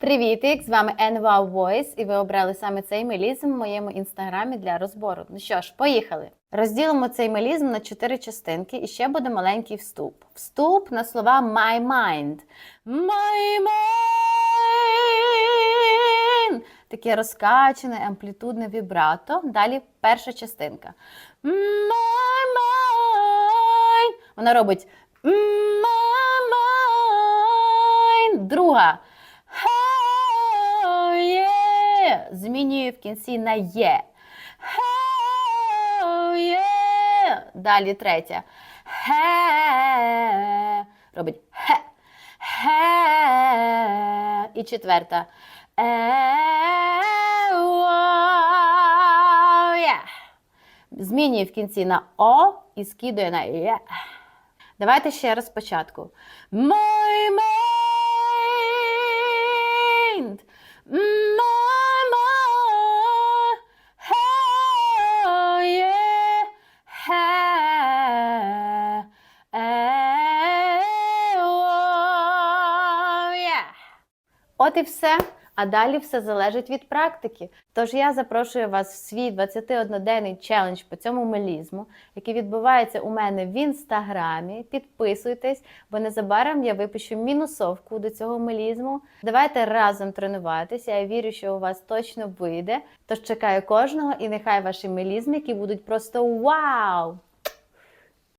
Привітик! З вами NWOW Voice, і ви обрали саме цей мелізм в моєму інстаграмі для розбору. Ну що ж, поїхали! Розділимо цей мелізм на чотири частинки і ще буде маленький вступ. Вступ на слова my mind. My mind. Таке розкачане, амплітудне вібрато. Далі перша частинка. My mind. Вона робить my mind. Друга. Oh, Змінює в кінці на є. Yeah. Далі третя. Хе. Робить хе. Хе. І четверта. Е. Змінює в кінці на О і скидує на Є. Давайте ще раз спочатку. My mind. От і все. А далі все залежить від практики. Тож я запрошую вас в свій 21-денний челендж по цьому мелізму, який відбувається у мене в інстаграмі. Підписуйтесь, бо незабаром я випишу мінусовку до цього мелізму. Давайте разом тренуватися. Я вірю, що у вас точно вийде. Тож чекаю кожного, і нехай ваші мелізми, будуть просто вау!